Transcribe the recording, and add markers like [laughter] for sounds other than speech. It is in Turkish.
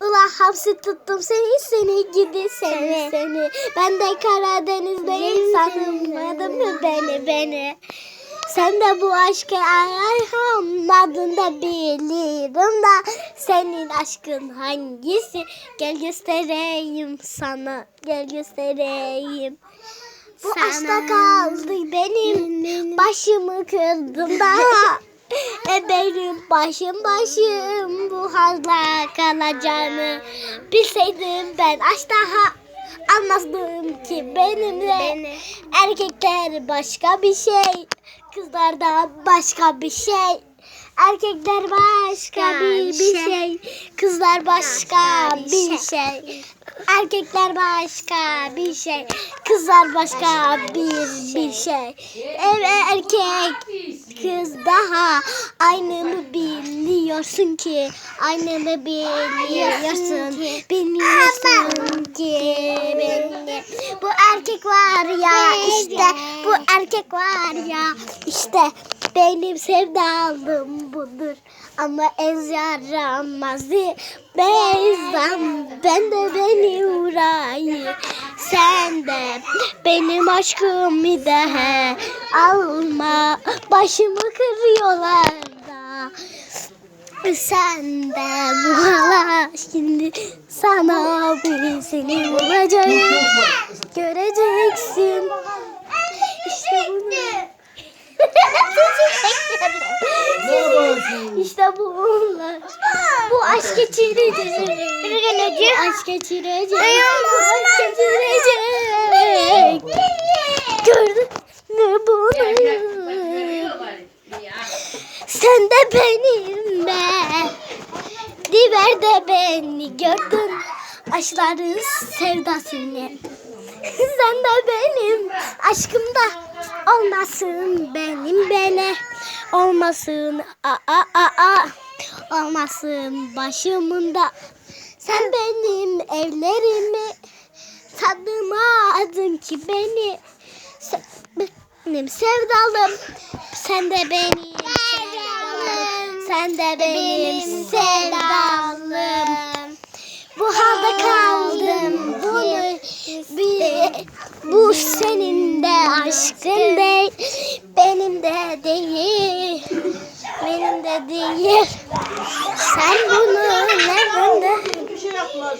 Ula hapsi tuttum seni seni gidi seni Seni. seni. Ben de Karadeniz'deyim sanmadım mı beni beni. Sen de bu aşkı anladın da bilirim da senin aşkın hangisi? Gel göstereyim sana, gel göstereyim. Bu Sana. aşkta kaldı benim, başımı kırdım da. [laughs] E benim başım başım bu halde kalacağını bilseydim ben aşk daha anmazdım ki benimle. Beni. Erkekler başka bir şey, kızlar da başka bir şey. Erkekler başka Başka bir, bir şey. şey, kızlar başka Başka bir şey. şey. Erkekler başka bir şey, kızlar başka bir bir şey. Ev erkek kız daha aynı mı biliyorsun ki? Aynı mı biliyorsun? Bilmiyorsun ki erkek var ya işte bu erkek var ya işte benim sevdalım budur. Ama ez yaramazdı. Beyzam ben de beni uğrayı. Sen de benim aşkımı da he alma. Başımı kırıyorlar da. Sen de bu hala şimdi sana birisini bulacak. Göreceksin. İşte bunu. Ne yapıyorsun? İşte bunlar. Bu aşk geçirecek. Bu aşk geçirecek. Bu aşk geçirecek. Gördün mü bunu? Sen de benim be. Diver de beni gördün. Aşkların sevdasını. Sen de benim aşkımda olmasın benim beni olmasın. A a a a. Olmasın başımında. Sen benim evlerimi tanımadın ki beni. Benim sevdalım. Sen de benim sevdalım. Sen de benim sevdalım. Bu halde kaldım. Bunu bir, bu senin de aşkın değil benim de değil benim de değil sen bunu nereden de Bir şey yapma.